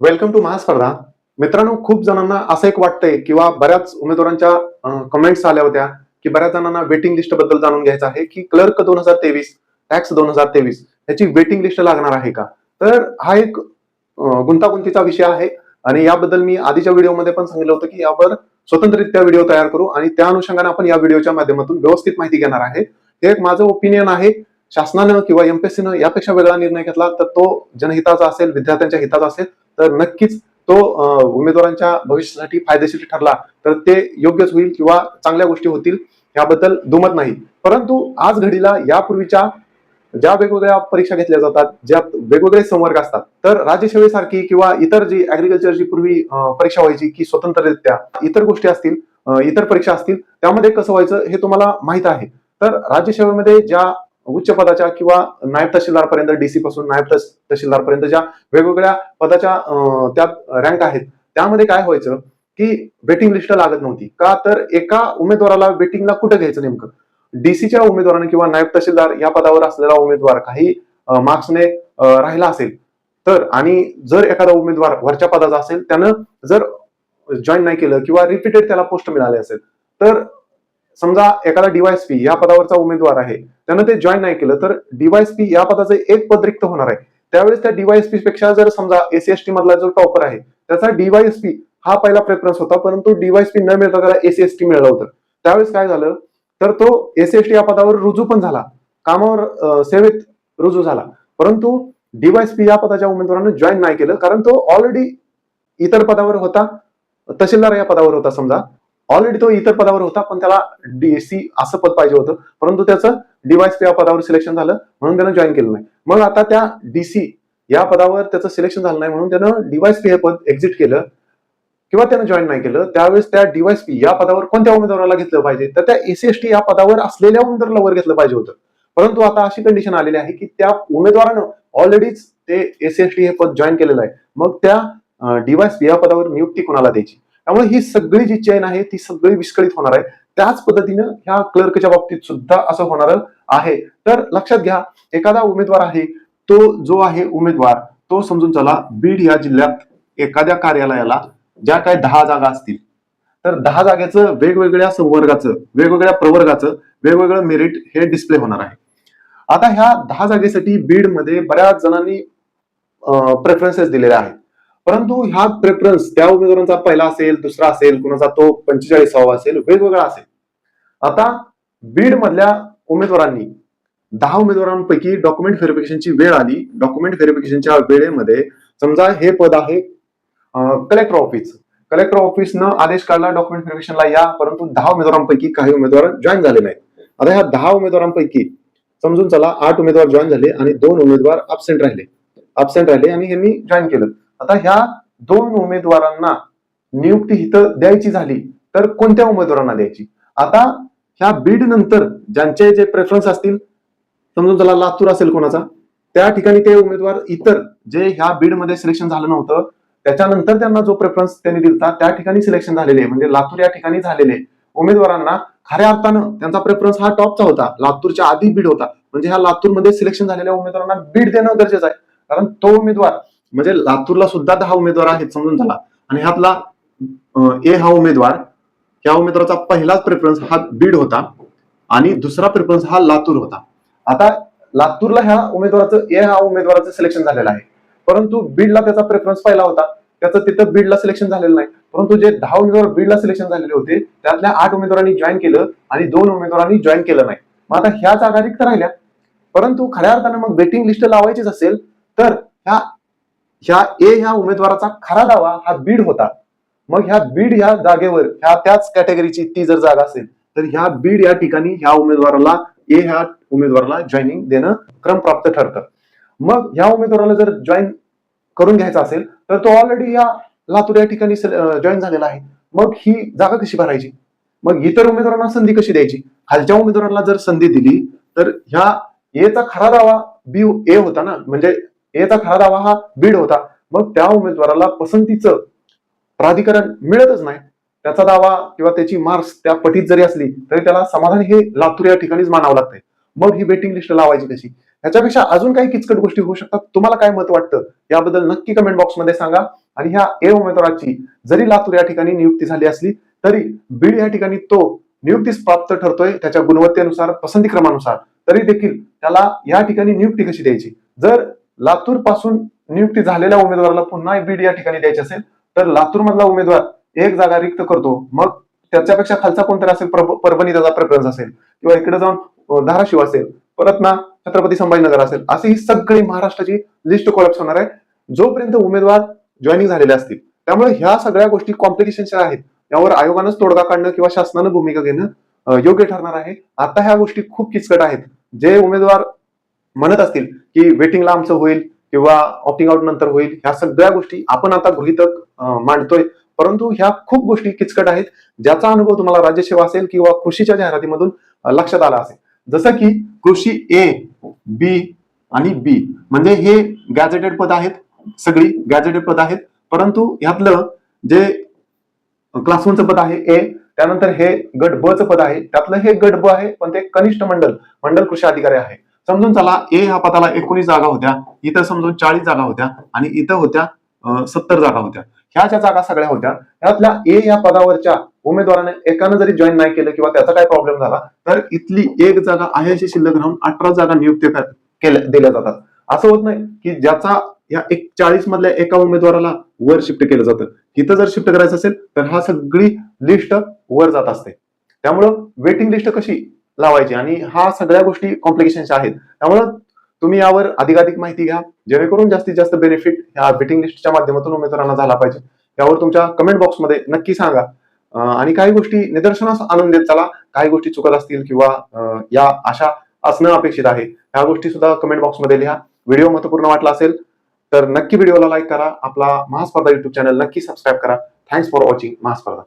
Welcome to महास्पर्धा मित्रांनो खूप जणांना असं एक वाटतंय किंवा बऱ्याच उमेदवारांच्या कमेंट्स आल्या होत्या की बऱ्याच जणांना वेटिंग लिस्टबद्दल जाणून घ्यायचं आहे की क्लर्क दोन हजार तेवीस टॅक्स दोन हजार तेवीस याची वेटिंग लिस्ट लागणार आहे का? तर हा एक गुंतागुंतीचा विषय आहे आणि याबद्दल मी आधीच्या व्हिडिओमध्ये पण सांगितलं होतं की यावर स्वतंत्ररित्या व्हिडिओ तयार करू आणि त्या अनुषंगाने आपण या व्हिडिओच्या माध्यमातून व्यवस्थित माहिती घेणार आहे. हे एक माझं ओपिनियन आहे. शासनानं किंवा एमपीएससीनं यापेक्षा वेगळा निर्णय घेतला तर तो जनहिताचा असेल विद्यार्थ्यांच्या हिताचा असेल तर नक्कीच तो उमेदवारांच्या भविष्यासाठी फायदेशीर ठरला तर ते योग्यच होईल किंवा चांगल्या गोष्टी होतील याबद्दल दुमत नाही. परंतु आज घडीला यापूर्वीच्या ज्या वेगवेगळ्या परीक्षा घेतल्या जातात ज्या वेगवेगळे संवर्ग असतात तर राज्यसेवेसारखी किंवा इतर जी ऍग्रिकल्चरची पूर्वी परीक्षा व्हायची की स्वतंत्ररित्या इतर गोष्टी असतील इतर परीक्षा असतील त्यामध्ये कसं व्हायचं हे तुम्हाला माहीत आहे. तर राज्यसेवेमध्ये ज्या उच्च पदाच्या किंवा नायब तहसीलदारपर्यंत डीसी पासून नायब तहसीलदारपर्यंत ज्या वेगवेगळ्या पदाच्या त्यात रँक आहेत. त्यामध्ये काय व्हायचं की वेटिंग लिस्ट लागत नव्हती. का तर एका उमेदवाराला वेटिंगला कुठं घ्यायचं नेमकं? डीसीच्या उमेदवाराने किंवा नायब तहसीलदार या पदावर असलेला उमेदवार काही मार्क्सने राहिला असेल तर आणि जर एखादा उमेदवार वरच्या पदाचा असेल त्यानं जर जॉईन नाही केलं किंवा रिपीटेड त्याला पोस्ट मिळाले असेल तर समजा एखादा डीवायएसपी या पदावरचा उमेदवार आहे त्यानं ते जॉईन नाही केलं तर डीवायएसपी या पदाचं एक पद रिक्त होणार आहे. त्यावेळेस त्या डीवायएसपी पेक्षा जर समजा एसी एस टी मधला जो टॉपर आहे त्याचा डीवायएसपी हा पहिला प्रेफरन्स होता परंतु डीवायएसपी न मिळता त्याला एसी एस टी मिळालं होतं. त्यावेळेस काय झालं तर तो एसीएसटी एस टी या पदावर रुजू पण झाला. कामावर सेवेत रुजू झाला. परंतु डीवायएसपी या पदाच्या उमेदवारानं जॉईन नाही केलं कारण तो ऑलरेडी इतर पदावर होता तहसीलदार या पदावर होता समजा. ऑलरेडी तो इतर पदावर होता पण त्याला डीएससी असं पद पाहिजे होतं. परंतु त्याचं डीवायएसपी या पदावर सिलेक्शन झालं म्हणून त्यानं जॉईन केलं नाही. मग आता त्या डीसी या पदावर त्याचं सिलेक्शन झालं नाही म्हणून त्यानं डीवायएसपी हे पद एक्झिट केलं किंवा त्यानं जॉईन नाही केलं. त्यावेळेस त्या डीवायएसपी या पदावर कोणत्या उमेदवाराला घेतलं पाहिजे? तर त्या एसी एस टी या पदावर असलेल्या उमेदवाराला वर घेतलं पाहिजे होतं. परंतु आता अशी कंडिशन आलेली आहे की त्या उमेदवारानं ऑलरेडीच ते एस एस टी हे पद जॉईन केलेलं आहे. मग त्या डीवायएसपी या पदावर नियुक्ती कोणाला द्यायची? त्यामुळे ही सगळी जी चेन आहे ती सगळी विस्कळीत होणार आहे. त्याच पद्धतीनं ह्या क्लर्कच्या बाबतीत सुद्धा असं होणार आहे. तर लक्षात घ्या एखादा उमेदवार आहे तो जो आहे उमेदवार तो समजून चला बीड या जिल्ह्यात एखाद्या कार्यालयाला ज्या काय दहा जागा असतील. तर दहा जागेचं वेगवेगळ्या संवर्गाचं वेगवेगळ्या प्रवर्गाचं वेगवेगळं मेरिट हे डिस्प्ले होणार आहे. आता ह्या दहा जागेसाठी बीडमध्ये बऱ्याच जणांनी प्रेफरन्सेस दिलेले आहेत. परंतु ह्या प्रेफरन्स त्या उमेदवारांचा पहिला असेल दुसरा असेल कुणाचा तो पंचेचाळीसावा असेल वेगवेगळा असेल. आता बीड मधल्या उमेदवारांनी दहा उमेदवारांपैकी डॉक्युमेंट व्हेरिफिकेशनची वेळ आली. डॉक्युमेंट व्हेरिफिकेशनच्या वेळेमध्ये समजा हे पद आहे कलेक्टर ऑफिस कलेक्टर ऑफिसनं आदेश काढला डॉक्युमेंट व्हेरिफिकेशनला या परंतु दहा उमेदवारांपैकी काही उमेदवार जॉईन झाले नाहीत. आता ह्या दहा उमेदवारांपैकी समजून चला आठ उमेदवार जॉईन झाले आणि दोन उमेदवार अब्सेंट राहिले. अब्सेंट राहिले आणि यांनी जॉईन केलं. आता ह्या दोन उमेदवारांना नियुक्ती हिथं द्यायची झाली तर कोणत्या उमेदवारांना द्यायची? आता ह्या बीड नंतर ज्यांचे जे प्रेफरन्स असतील समजून त्याला लातूर असेल कोणाचा त्या ठिकाणी ते उमेदवार इतर जे ह्या बीडमध्ये सिलेक्शन झालं नव्हतं त्याच्यानंतर त्यांना जो प्रेफरन्स त्यांनी दिलता त्या ठिकाणी सिलेक्शन झालेले म्हणजे लातूर या ठिकाणी झालेले उमेदवारांना खऱ्या अर्थानं त्यांचा प्रेफरन्स हा टॉपचा होता. लातूरच्या आधी बीड होता. म्हणजे ह्या लातूरमध्ये सिलेक्शन झालेल्या उमेदवारांना बीड देणं गरजेचं आहे. कारण तो उमेदवार म्हणजे लातूरला सुद्धा दहा उमेदवार आहेत समजून झाला. आणि ह्यातला ए हा उमेदवार ह्या उमेदवाराचा पहिलाच प्रेफरन्स हा बीड होता आणि दुसरा प्रेफरन्स हा लातूर होता. आता लातूरला ह्या उमेदवाराचं ए हा उमेदवाराचं सिलेक्शन झालेलं आहे. परंतु बीडला त्याचा प्रेफरन्स पहिला होता. त्याचं तिथं बीडला सिलेक्शन झालेलं नाही. परंतु जे दहा उमेदवार बीडला सिलेक्शन झालेले होते त्यातल्या आठ उमेदवारांनी जॉईन केलं आणि दोन उमेदवारांनी जॉईन केलं नाही. मग आता ह्या जागा रिक्त राहिल्या. परंतु खऱ्या अर्थानं मग वेटिंग लिस्ट लावायचीच असेल तर ह्या ह्या ए ह्या उमेदवाराचा खरा दावा हा बीड होता. मग ह्या बीड ह्या जागेवर ह्या त्याच कॅटेगरीची ती जर जागा असेल तर ह्या बीड या ठिकाणी ह्या उमेदवाराला ए ह्या उमेदवाराला जॉईनिंग देणं क्रमप्राप्त ठरतं. मग ह्या उमेदवाराला जर जॉईन करून घ्यायचा असेल तर तो ऑलरेडी या लातूर या ठिकाणी जॉईन झालेला आहे. मग ही जागा कशी भरायची? मग इतर उमेदवारांना संधी कशी द्यायची? खालच्या उमेदवारांना जर संधी दिली तर ह्या एचा खरा दावा बी ए होता ना? म्हणजे एचा खरा दावा हा बीड होता. मग त्या उमेदवाराला पसंतीचं प्राधिकरण मिळतच नाही. त्याचा दावा किंवा त्याची मार्क्स त्या पटीत जरी असली तरी त्याला समाधान हे लातूर या ठिकाणीच मानावं लागतंय. मग ही वेटिंग लिस्ट लावायची कशी? ह्याच्यापेक्षा अजून काही किचकट गोष्टी होऊ शकतात. तुम्हाला काय मत वाटतं? याबद्दल नक्की कमेंट बॉक्समध्ये सांगा. आणि ह्या ए उमेदवाराची जरी लातूर या ठिकाणी नियुक्ती झाली असली तरी बीड या ठिकाणी तो नियुक्तीस प्राप्त ठरतोय. त्याच्या गुणवत्तेनुसार पसंती क्रमानुसार. तरी देखील त्याला या ठिकाणी नियुक्ती कशी द्यायची? जर लातूरपासून नियुक्ती झालेल्या उमेदवाराला पुन्हा बीड या ठिकाणी द्यायची असेल तर लातूर मधला उमेदवार एक जागा रिक्त करतो. मग त्याच्यापेक्षा खालचा कोणतरी असेल परभणी त्याचा प्रेफरन्स असेल किंवा इकडे जाऊन धाराशिव असेल परत ना छत्रपती संभाजीनगर असेल अशी ही सगळी महाराष्ट्राची लिस्ट कोलॅप्स होणार आहे. जोपर्यंत उमेदवार जॉईनिंग झालेले असतील त्यामुळे ह्या सगळ्या गोष्टी कॉम्प्लिकेशनच्या आहेत. यावर आयोगानंच तोडगा काढणं किंवा शासनानं भूमिका घेणं योग्य ठरणार आहे. आता ह्या गोष्टी खूप किचकट आहेत. जे उमेदवार म्हणत असतील की वेटिंगला आमचं होईल किंवा ऑप्टिंग आउट नंतर होईल ह्या सगळ्या गोष्टी आपण आता गृहितक मांडतोय. परंतु ह्या खूप गोष्टी किचकट आहेत ज्याचा अनुभव तुम्हाला राज्यसेवा असेल किंवा कृषीच्या जाहिरातीमधून लक्षात आला असेल. जसं की कृषी ए बी आणि बी म्हणजे हे गॅजेटेड पद आहेत सगळी गॅजेटेड पद आहेत. परंतु ह्यातलं जे क्लासरूमचं पद आहे ए त्यानंतर हे गट ब च पद आहे. त्यातलं हे गट ब आहे पण ते कनिष्ठ मंडल मंडल कृषी अधिकारी आहे. समजून चला ए ह्या पदाला एकोणीस जागा होत्या इथं समजून चाळीस जागा होत्या आणि इथं होत्या सत्तर जागा होत्या. ह्या ज्या जागा सगळ्या होत्या त्यातल्या ए या पदावरच्या उमेदवाराने एकानं जरी जॉईन नाही केलं किंवा त्याचा काय प्रॉब्लेम झाला तर इथली एक जागा आहे अशी शिल्लक राहून अठरा जागा नियुक्त केल्या दिल्या जातात. असं होत नाही की ज्याचा या एक चाळीस मधल्या एका उमेदवाराला वर शिफ्ट केलं जातं. इथं जर शिफ्ट करायचं असेल तर हा सगळी लिस्ट वर जात असते. त्यामुळं वेटिंग लिस्ट कशी? लावायची. आणि हा सगळ्या गोष्टी कॉम्प्लिकेशन्स आहेत. त्यामुळं तुम्ही यावर अधिकाधिक माहिती घ्या. जेणेकरून जास्तीत जास्त बेनिफिट ह्या वेटिंग लिस्टच्या माध्यमातून उमेदवारांना झाला पाहिजे. यावर तुमच्या कमेंट बॉक्समध्ये नक्की सांगा. आणि काही गोष्टी निदर्शनास आणून देत चला. काही गोष्टी चुकत असतील किंवा या अशा असणं अपेक्षित आहे. ह्या गोष्टी सुद्धा कमेंट बॉक्समध्ये लिहा. व्हिडिओ महत्त्वपूर्ण वाटला असेल तर नक्की व्हिडिओला लाईक करा. आपला महास्पर्धा युट्यूब चॅनल नक्की सबस्क्राईब करा. Thanks for watching Mahaspardha.